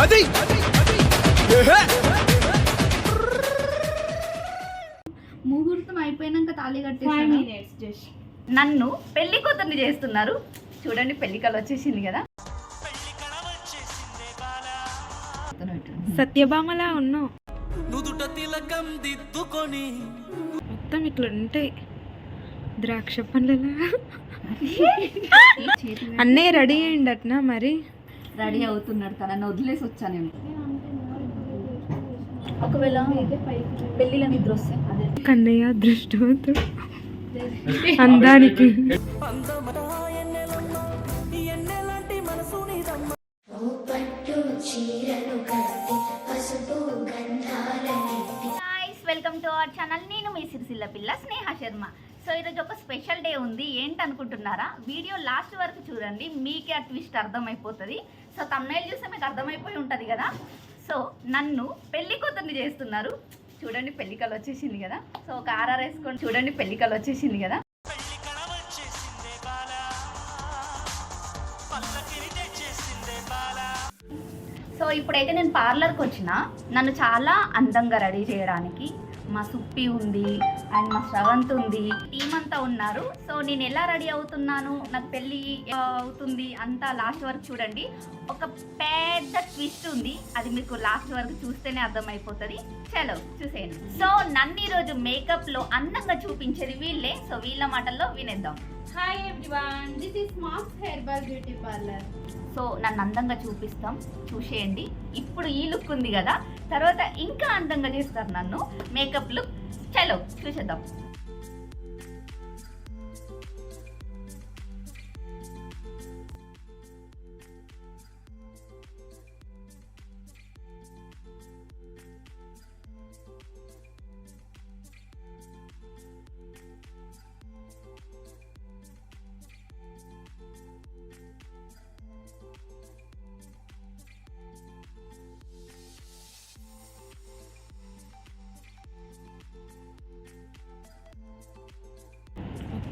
అది. ముహూర్తం అయిపోయినాక తాళి జస్ట్ నన్ను పెళ్ళి కూతుర్ని చేస్తున్నారు. చూడండి పెళ్ళి కళ వచ్చేసింది కదా. సత్యభామలా ఉన్నావు తిలకం దిద్దుకొని. మొత్తం ఇట్లా ఉంటాయి. ద్రాక్ష పండ్లలా. అన్నయ్య రెడీ అయ్యిండి అట్నా మరి? రెడీ అవుతున్నాడు తనని వదిలేసి వచ్చానేమో ఒకవేళ పెళ్ళిలో నిద్ర వస్తే? అదే కన్నయ్య దృష్టవంతుడు అందానికి. వెల్కమ్ టు అవర్ ఛానల్ నేను మీ సిరిసిల్ల పిల్ల స్నేహ శర్మ. సో ఈరోజు ఒక స్పెషల్ డే ఉంది ఏంటి అనుకుంటున్నారా వీడియో లాస్ట్ వరకు చూడండి మీకే ఆ ట్విస్ట్ అర్థమైపోతుంది. సో తమ్నైల్ చూస్తే మీకు అర్థమైపోయి ఉంటుంది కదా? సో నన్ను పెళ్ళి కూతుర్ని చేస్తున్నారు. చూడండి పెళ్ళి కళ వచ్చేసింది కదా? సో ఒక ఆర్ఆర్ వేసుకొని చూడండి పెళ్ళి కళ వచ్చేసింది కదా? సో ఇప్పుడైతే నేను పార్లర్కి వచ్చిన నన్ను చాలా అందంగా రెడీ చేయడానికి మా సుప్పి ఉంది అండ్ మా శ్రవంత్ ఉంది టీం అంతా ఉన్నారు. సో నేను ఎలా రెడీ అవుతున్నాను? నాకు పెళ్ళి అవుతుంది అంతా లాస్ట్ వరకు చూడండి. ఒక పెద్ద ట్విస్ట్ ఉంది. అది మీకు లాస్ట్ వరకు చూస్తేనే అర్థమైపోతుంది. చలో చూసేయండి. సో నన్ను ఈరోజు మేకప్లో అందంగా చూపించేది వీళ్ళే. సో వీళ్ళ మాటల్లో వినేద్దాం. Hi everyone this is Moms herbal beauty parlour so నన్ను అందంగా చూపిస్తాం. చూసేయండి. ఇప్పుడు ఈ లుక్ ఉంది కదా. తర్వాత ఇంకా అందంగా చేస్తారు నన్ను. మేకప్ లుక్ చలో. చూసేద్దాం.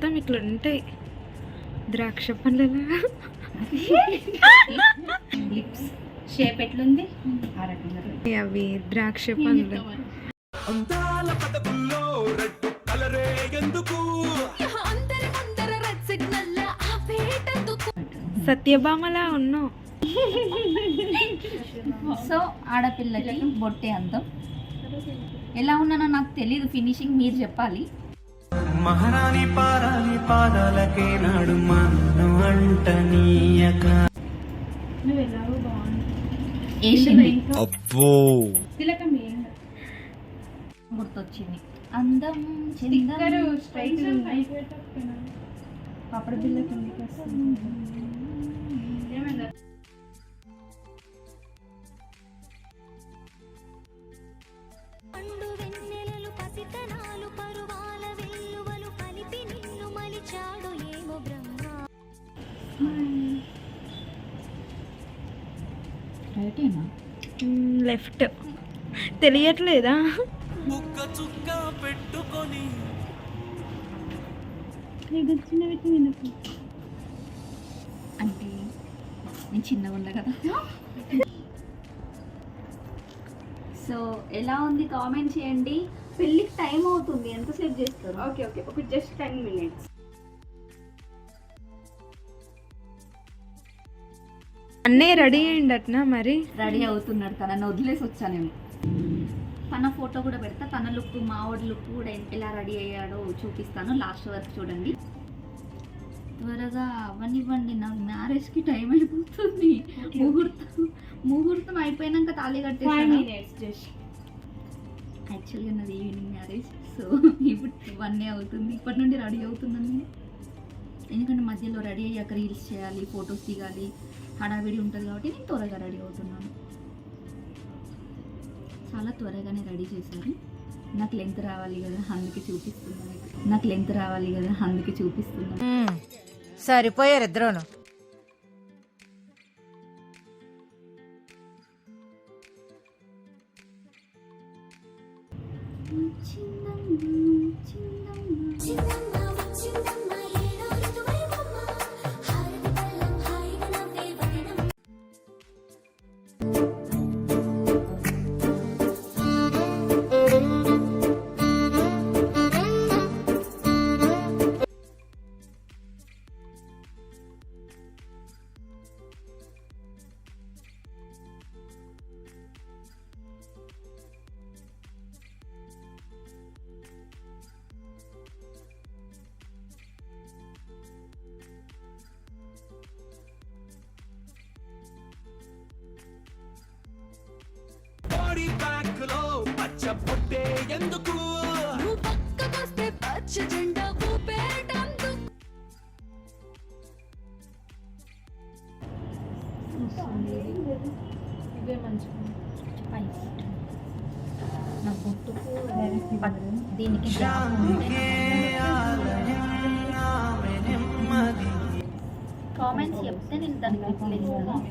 మొత్తం ఇట్లా ఉంటాయి. ద్రాక్ష పండ్లలా. లిప్స్. షేప్ ఎట్లుంది? ఆ రకంగా అవి ద్రాక్ష పండ్లు. సత్యభామలా ఉన్నావు సో ఆడపిల్లకి బొట్టే అందం. ఎలా ఉన్నానో నాకు తెలియదు ఫినిషింగ్ మీరు చెప్పాలి. మహారాణి పారాని పాదాలకే నాడు మన్ను అంటనీయక. అబ్బో. గుర్తొచ్చింది. అందం స్టిక్కర్ చిందం స్ట్రైట్ పాపడ బిల్ల కిందికి వస్తుంది. లెఫ్ట్. తెలియట్లేదా? పెట్టుకొని. అంటే నేను చిన్నగా కదా. సో ఎలా ఉంది? కామెంట్ చేయండి. పెళ్ళికి టైం అవుతుంది. ఎంతసేపు చేస్తారు? Okay okay. ఒక జస్ట్ టెన్ మినిట్స్. అన్నయ్య రెడీ అయ్యిండి అట్నా మరి? రెడీ అవుతున్నాడు తనని వదిలేసి వచ్చానేమో తన ఫోటో కూడా పెడతా తన లుక్ మావాడి లుక్ కూడా ఎలా రెడీ అయ్యాడో చూపిస్తాను లాస్ట్ వరకు చూడండి. త్వరగా అవనివ్వండి నాకు మ్యారేజ్కి టైం అయిపోతుంది. ముహూర్తం ముహూర్తం అయిపోయినాక తాళి కట్టేసాను జస్ట్. యాక్చువల్గా నాది ఈవినింగ్ మ్యారేజ్ సో ఇప్పుడు వన్ డే అవుతుంది. ఇప్పటి నుండి రెడీ అవుతున్నాను నేను. ఎందుకంటే మధ్యలో రెడీ అయ్యాక రీల్స్ చేయాలి ఫొటోస్ దిగాలి హడావిడి ఉంటుంది కాబట్టి నేను త్వరగా రెడీ అవుతున్నాను. చాలా త్వరగానే రెడీ చేశారు నాకు లెంత్ రావాలి కదా అందుకే చూపిస్తున్నాను. నాకు లెంత్ రావాలి కదా అందుకే చూపిస్తున్నాను. సరిపోయారు ఇద్దరును. చిన్నమ్మ వచ్చిందమ్మ దీనికి కామెంట్స్ చెప్తే నేను దానికి రిప్లై ఇస్తాను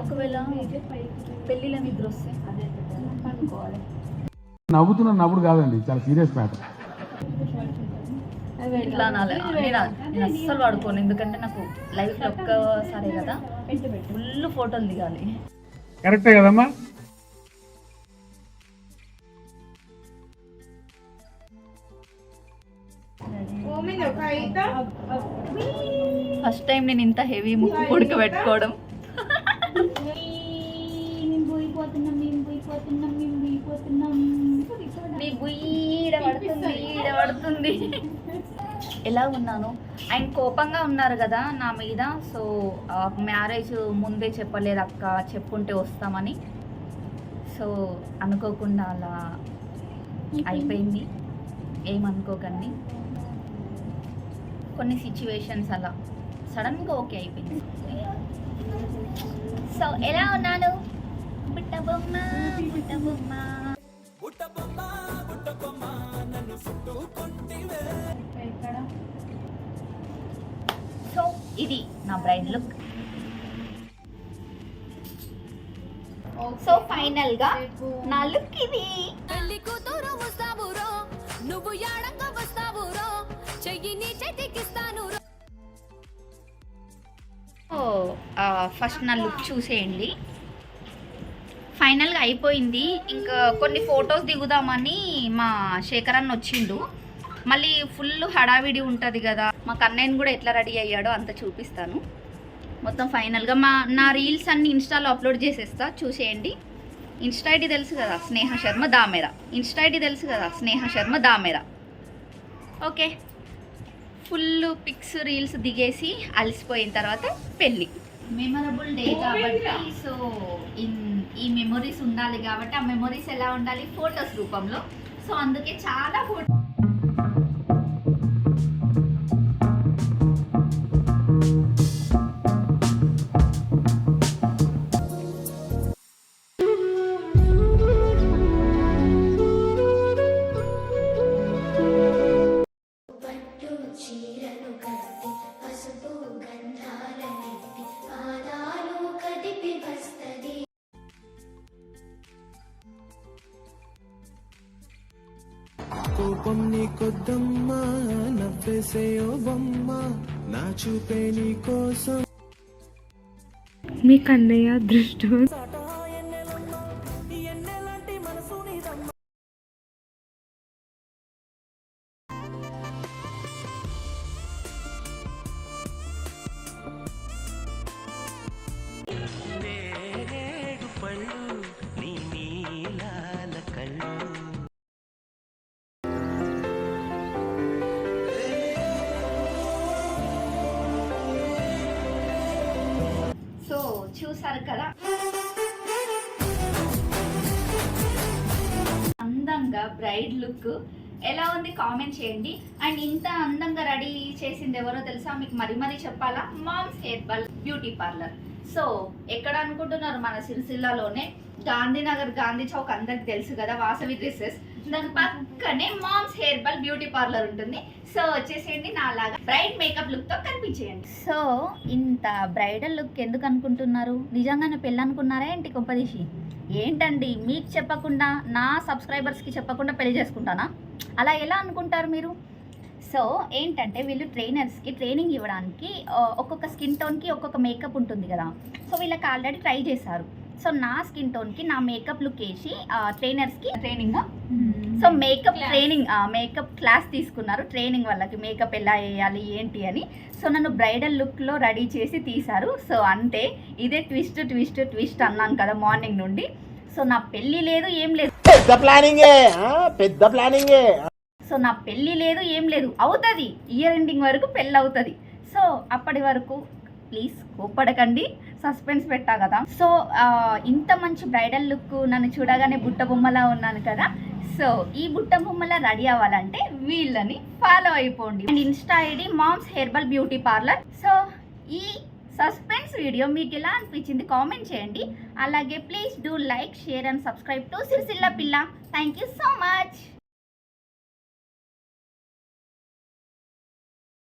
ఒకవేళ పెళ్ళిళ్ళ నిద్ర వస్తే అనుకోవాలి నవ్వుతున్న నవ్వుడు కాదండి చాలా సీరియస్ మ్యాటర్ ఇట్లా అనాలి? నేను నేను అస్సలు వాడుకోను. ఎందుకంటే నాకు లైఫ్లో ఒక్కసారే కదా. ఫుల్ ఫోటోలు దిగాలి. కరెక్టే కదమ్మా? ఫస్ట్ టైం నేను ఇంత హెవీ ముక్కు పొడిక పెట్టుకోవడం. నీ బుయ్యి ఈడ పడుతుంది ఈడ పడుతుంది. ఎలా ఉన్నాను? ఆయన కోపంగా ఉన్నారు కదా నా మీద. సో మ్యారేజ్ ముందే చెప్పలేదు అక్క చెప్పుంటే వస్తామని. సో అనుకోకుండా అలా అయిపోయింది. ఏమనుకోకండి. కొన్ని సిచ్యువేషన్స్ అలా. సడన్గా ఓకే అయిపోయింది. సో ఎలా ఉన్నాను? బుట్ట బొమ్మ బుట్ట బొమ్మ. బుట్ట బొమ్మ బుట్ట బొమ్మ. ఇది నా బ్రైడ్ లుక్. సో ఫైనల్గా నా లుక్ ఇది. పెళ్ళి కూతురు వస్తావురో నువ్వు యాడంగా వస్తావురో చెయ్యి నీ చేతికిస్తాను ఫస్ట్ నా లుక్ చూసేయండి. ఫైనల్గా అయిపోయింది. ఇంకా కొన్ని ఫొటోస్ దిగుదామని మా శేఖర్ అన్న వచ్చిండు. మళ్ళీ ఫుల్ హడావిడి ఉంటుంది కదా. మా కన్నయ్యను కూడా ఎట్లా రెడీ అయ్యాడో అంత చూపిస్తాను. మొత్తం ఫైనల్గా మా నా రీల్స్ అన్ని ఇన్స్టాలో అప్లోడ్ చేసేస్తా చూసేయండి. ఇన్స్టా ఐడి తెలుసు కదా స్నేహ శర్మ దామెర. ఇన్స్టా ఐడి తెలుసు కదా Sneha Sharma Damera. Okay. Full pics reels దిగేసి అలసిపోయిన తర్వాత పెళ్ళి. మెమరబుల్ డే కాబట్టి సో ఇన్ ఈ మెమొరీస్ ఉండాలి కాబట్టి ఆ మెమొరీస్ ఎలా ఉండాలి? ఫొటోస్ రూపంలో. సో అందుకే చాలా ఫోటోస్ కోపం నీ కొద్దమ్మా నవ్వేసేయో బొమ్మ నా చూపే నీ కోసం. మీ కన్నయ్య అదృష్టం. చూసారు కదా? అందంగా బ్రైడ్ లుక్ ఎలా ఉంది? కామెంట్ చేయండి. అండ్ ఇంత అందంగా రెడీ చేసింది ఎవరో తెలుసా? మీకు మరి మరీ చెప్పాలా? Moms herbal beauty parlour so ఎక్కడ అనుకుంటున్నారు? మన సిరిసిల్లాలోనే. గాంధీనగర్ గాంధీ చౌక్ అందరికి తెలుసు కదా వాసవి డ్రెస్సెస్ దాని పక్కనే మామ్స్ హెయిర్ బ్యూటీ పార్లర్ ఉంటుంది. సో వచ్చేసేయండి నా లాగా బ్రైడ్ మేకప్ లుక్తో కనిపించేయండి. సో ఇంత బ్రైడల్ లుక్ ఎందుకు అనుకుంటున్నారు? నిజంగానే పెళ్ళి అనుకున్నారా ఏంటి కొంపదీసి ఏంటండి మీకు చెప్పకుండా నా సబ్స్క్రైబర్స్కి చెప్పకుండా పెళ్ళి చేసుకుంటానా? అలా ఎలా అనుకుంటారు మీరు? సో ఏంటంటే వీళ్ళు ట్రైనర్స్కి ట్రైనింగ్ ఇవ్వడానికి ఒక్కొక్క స్కిన్ టోన్కి ఒక్కొక్క మేకప్ ఉంటుంది కదా. సో వీళ్ళకి ఆల్రెడీ ట్రై చేశారు. సో నా స్కిన్ టోన్కి నా మేకప్ లుక్ వేసి ట్రైనర్స్కి training so makeup training makeup class తీసుకున్నారు. ట్రైనింగ్ వాళ్ళకి మేకప్ ఎలా వేయాలి ఏంటి అని. సో నన్ను బ్రైడల్ లుక్లో రెడీ చేసి తీశారు. సో అంతే. ఇదే ట్విస్ట్ ట్విస్ట్ ట్విస్ట్ అన్నాను కదా మార్నింగ్ నుండి. సో నా పెళ్ళి లేదు ఏం లేదు. పెద్ద ప్లానింగే? పెద్ద ప్లానింగే సో నా పెళ్ళి లేదు ఏం లేదు. అవుతుంది. ఇయర్ ఎండింగ్ వరకు పెళ్ళి అవుతుంది. సో అప్పటి వరకు ప్లీజ్ కోప్పడకండి. సస్పెన్స్ పెట్టా కదా. సో ఇంత మంచి బ్రైడల్ లుక్ నన్ను చూడగానే బుట్ట బొమ్మలా ఉన్నాను కదా. సో ఈ బుట్ట బొమ్మలా రెడీ అవ్వాలంటే వీళ్ళని ఫాలో అయిపోండి. And insta ID Moms herbal beauty parlour. So ఈ సస్పెన్స్ వీడియో మీకు ఎలా అనిపించింది కామెంట్ చేయండి. అలాగే please do like share and subscribe to Sirisilla Pilla. Thank you so much.